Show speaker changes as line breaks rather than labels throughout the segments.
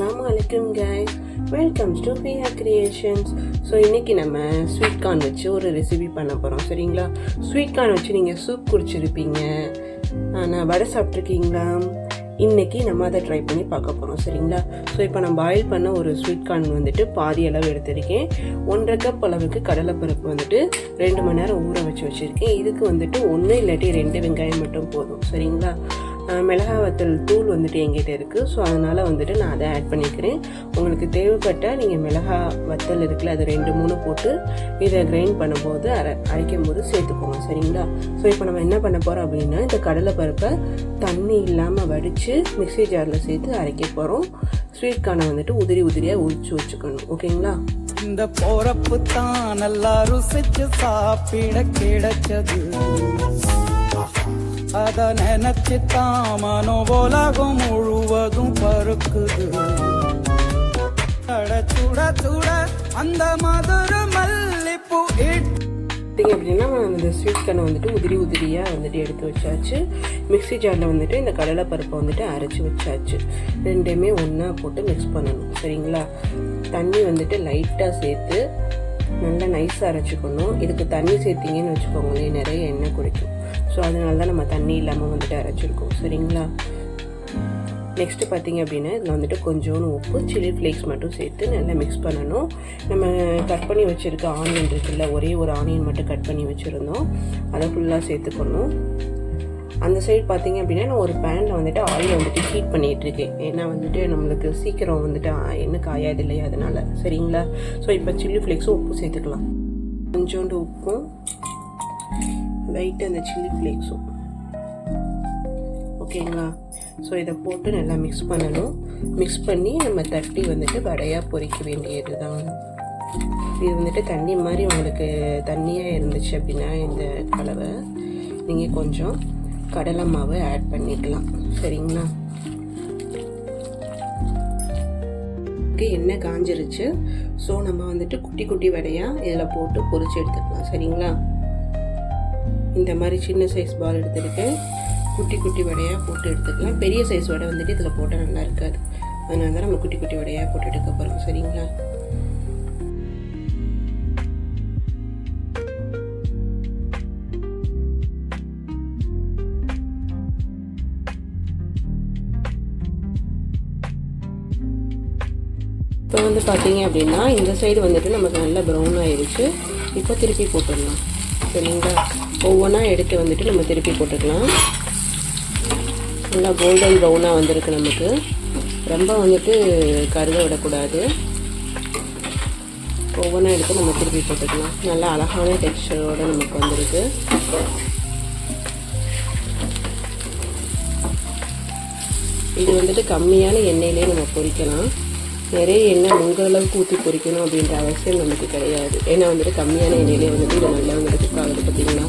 நாம அலைக்கும் guys welcomes to Fia creations so இன்றைக்கி நம்ம ஸ்வீட் கார்ன் வச்சு ஒரு ரெசிபி பண்ண போகிறோம் சரிங்களா? ஸ்வீட் கார்ன் வச்சு நீங்கள் சூப் குடிச்சிருப்பீங்க. ஆனால் வடை சாப்பிட்ருக்கீங்களா இன்றைக்கி நம்ம அதை ட்ரை பண்ணி பார்க்க போகிறோம் சரிங்களா? ஸோ இப்போ நான் பாயில் பண்ண ஒரு ஸ்வீட் கார்ன் வந்துட்டு பாதி அளவு எடுத்திருக்கேன். ஒன்றரை கப் அளவுக்கு கடலைப்பருப்பு வந்துட்டு ரெண்டு மணி நேரம் ஊற வச்சு வச்சுருக்கேன். இதுக்கு வந்துட்டு ஒன்று இல்லாட்டி ரெண்டு வெங்காயம் மட்டும் போதும். சரிங்களா? அஹ் மிளகா வத்தல் தூள் வந்துட்டு எங்கிட்ட இருக்குது ஸோ அதனால் வந்துட்டு நான் அதை ஆட் பண்ணிக்கிறேன். உங்களுக்கு தேவைப்பட்டால் நீங்கள் மிளகா வத்தல் இருக்குல்ல அது ரெண்டு மூணு போட்டு இதை கிரைண்ட் பண்ணும்போது அரை அரைக்கும் போது சேர்த்துக்கோங்க. சரிங்களா? ஸோ இப்போ நம்ம என்ன பண்ண போகிறோம் அப்படின்னா இந்த கடலை பருப்பை தண்ணி இல்லாமல் வடித்து மிக்ஸி ஜாரில் சேர்த்து அரைக்க போகிறோம் ஸ்வீட் கார்னை வந்துட்டு உதிரி உதிரியாக உரிச்சு வச்சுக்கணும். ஓகேங்களா?
இந்த போறப்பு தான் நல்லா ருசிச்சு சாப்பிட கிடைச்சது. அத நினைச்சு தான் மனோ உலகம் முழுவதும் பருக்குது அட சுட சுட அந்த மதுர மல்லிப்பூ இட்.
அப்படின்னா இந்த ஸ்வீட் கண்ணை வந்துட்டு உதிரி உதிரியாக வந்துட்டு எடுத்து வச்சாச்சு. மிக்ஸி ஜாரில் வந்துட்டு இந்த கடலைப்பருப்பை வந்துட்டு அரைச்சி வச்சாச்சு. ரெண்டுமே ஒன்றா போட்டு மிக்ஸ் பண்ணணும் சரிங்களா? தண்ணி வந்துட்டு லைட்டாக சேர்த்து நல்லா நைஸாக அரைச்சிக்கணும். இதுக்கு தண்ணி சேர்த்திங்கன்னு வச்சுக்கோங்களேன் நிறைய எண்ணெய் குடிக்கும். ஸோ அதனால தான் நம்ம தண்ணி இல்லாமல் வந்துட்டு அரைச்சிருக்கோம். சரிங்களா? நெக்ஸ்ட்டு பார்த்தீங்க அப்படின்னா இதில் வந்துட்டு கொஞ்சோண்டு உப்பு சில்லி ஃப்ளேக்ஸ் மட்டும் சேர்த்து நல்லா மிக்ஸ் பண்ணணும். நம்ம கட் பண்ணி வச்சுருக்க ஆனியன் இருக்குல்ல ஒரே ஒரு ஆனியன் மட்டும் கட் பண்ணி வச்சுருந்தோம். அதை ஃபுல்லாக சேர்த்துக்கணும். அந்த சைடு பார்த்தீங்க அப்படின்னா நான் ஒரு பேனில் வந்துட்டு ஆயில் வந்துட்டு ஹீட் பண்ணிகிட்ருக்கேன் ஏன்னா வந்துட்டு நம்மளுக்கு சீக்கிரம் வந்துட்டு என்ன காயாது இல்லையா அதனால். சரிங்களா? ஸோ இப்போ சில்லி ஃப்ளேக்ஸும் உப்பு சேர்த்துக்கலாம். கொஞ்சோண்டு உப்பும் லைட்டு அந்த சில்லி ஃப்ளேக்ஸும் ஓகேங்களா ஸோ இதை போட்டு நல்லா மிக்ஸ் பண்ணணும். மிக்ஸ் பண்ணி நம்ம தட்டி வந்துட்டு வடையாக பொரிக்க வேண்டியது தான் இது வந்துட்டு தண்ணி மாதிரி உங்களுக்கு தண்ணியாக இருந்துச்சு அப்படின்னா இந்த கலவை நீங்கள் கொஞ்சம் கடலை மாவு ஆட் பண்ணிக்கலாம். சரிங்களா? எண்ணெய் காஞ்சிருச்சு. ஸோ நம்ம வந்துட்டு குட்டி குட்டி வடையாக இதில் போட்டு பொறிச்சு எடுத்துக்கலாம். சரிங்களா? இந்த மாதிரி சின்ன சைஸ் பால் எடுத்துருக்கேன். குட்டி குட்டி வடையாக போட்டு எடுத்துக்கலாம். பெரிய சைஸ் வடை வந்துட்டு இதில் போட்டால் நல்லா இருக்காது. அதனால தான் நம்ம குட்டி குட்டி வடையாக போட்டு எடுக்க போகிறோம் சரிங்களா? இப்போ வந்து பார்த்தீங்க அப்படின்னா இந்த சைடு வந்துட்டு நமக்கு நல்லா ப்ரௌன் ஆயிடுச்சு இப்போ திருப்பி போட்டுடலாம். சரிங்களா? ஒவ்வொன்றா எடுத்து வந்துட்டு நம்ம திருப்பி போட்டுக்கலாம். நல்லா கோல்டன் ப்ரௌனாக வந்திருக்கு நமக்கு. ரொம்ப வந்துட்டு கருக விடக்கூடாது. ஒவ்வொன்றா எடுத்து நம்ம திருப்பி போட்டுக்கலாம். நல்லா அழகான டெக்ஸ்டரோடு நமக்கு வந்திருக்கு. இது வந்துட்டு கம்மியான எண்ணெயிலே நம்ம பொரிக்கலாம் நிறைய எண்ணெய் உங்கள் அளவுக்கு ஊற்றி பொரிக்கணும் அப்படின்ற அவசியம் நமக்கு கிடையாது. ஏன்னா வந்துட்டு கம்மியான எண்ணெயிலே வந்துட்டு இது நல்லா வந்துட்டு குக் ஆகுது பார்த்தீங்களா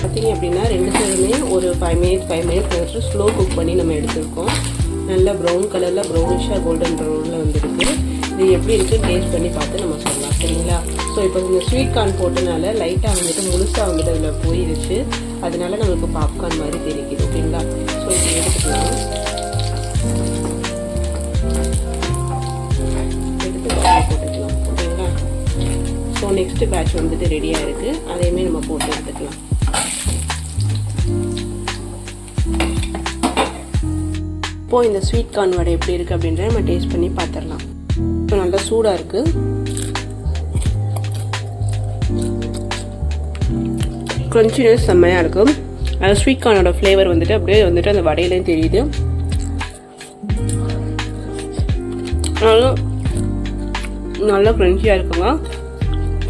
பார்த்தீங்க அப்படின்னா ரெண்டு சைடுமே ஒரு ஃபைவ் மினிட்ஸ் ஃபைவ் மினிட்ஸ் வந்துட்டு ஸ்லோ குக் பண்ணி நம்ம எடுத்துருக்கோம். நல்லா ப்ரௌன் கலரில் ப்ரௌனிஷாக கோல்டன் ப்ரௌனில் வந்துருக்கு. இது எப்படி இருக்குது டேஸ்ட் பண்ணி பார்த்து நம்ம சொல்லலாம் சரிங்களா? ஸோ இப்போ இந்த ஸ்வீட் கார்ன் போட்டனால லைட்டாக வந்துட்டு முழுசாக வந்துட்டு அதில் போயிடுச்சு அதனால நம்மளுக்கு பாப்கார்ன் மாதிரி தெரிக்குது ஓகேங்களா ஸோ இப்போ எடுத்துக்கலாம். போட்டுக்கலாம் ஓகேங்களா ஸோ நெக்ஸ்ட் பேட்ச் வந்துட்டு ரெடியாக இருக்குது அதையுமே நம்ம போட்டு எடுத்துக்கலாம். இப்போது இந்த ஸ்வீட் கார்ன் வடை எப்படி இருக்குது அப்படின்றத நம்ம டேஸ்ட் பண்ணி பார்த்துடலாம். நல்லா சூடாக இருக்குது க்ரன்ச்சினஸ் செம்மையாக இருக்கும் அந்த ஸ்வீட் கார்னோட ஃப்ளேவர் வந்துட்டு அப்படியே வந்துட்டு அந்த வடையிலையும் தெரியுது. நல்லா நல்லா க்ரன்ச்சியாக இருக்குங்க.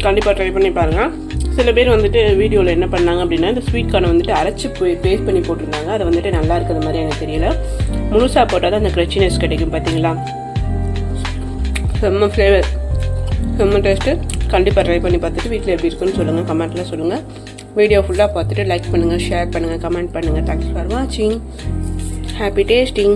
கண்டிப்பாக ட்ரை பண்ணி பாருங்கள் சில பேர் வந்துட்டு வீடியோவில் என்ன பண்ணாங்க அப்படின்னா இந்த ஸ்வீட் கார்னை வந்துட்டு அரைச்சி போய் பேஸ்ட் பண்ணி போட்டிருந்தாங்க. அது வந்துட்டு நல்லா இருக்கிற மாதிரி எனக்கு தெரியல. முழுசாக போட்டால் தான் அந்த க்ரன்ச்சினஸ் கிடைக்கும் பார்த்தீங்களா செம்ம ஃப்ளேவர் செம்ம டேஸ்ட்டு கண்டிப்பாக ட்ரை பண்ணி பார்த்துட்டு வீட்டில் எப்படி இருக்குன்னு சொல்லுங்கள் கமெண்ட்டில் சொல்லுங்கள் வீடியோ ஃபுல்லாக பார்த்துட்டு லைக் பண்ணுங்கள் ஷேர் பண்ணுங்கள் கமெண்ட் பண்ணுங்கள் தேங்க்ஸ் ஃபார் வாட்சிங் ஹாப்பி டேஸ்டிங்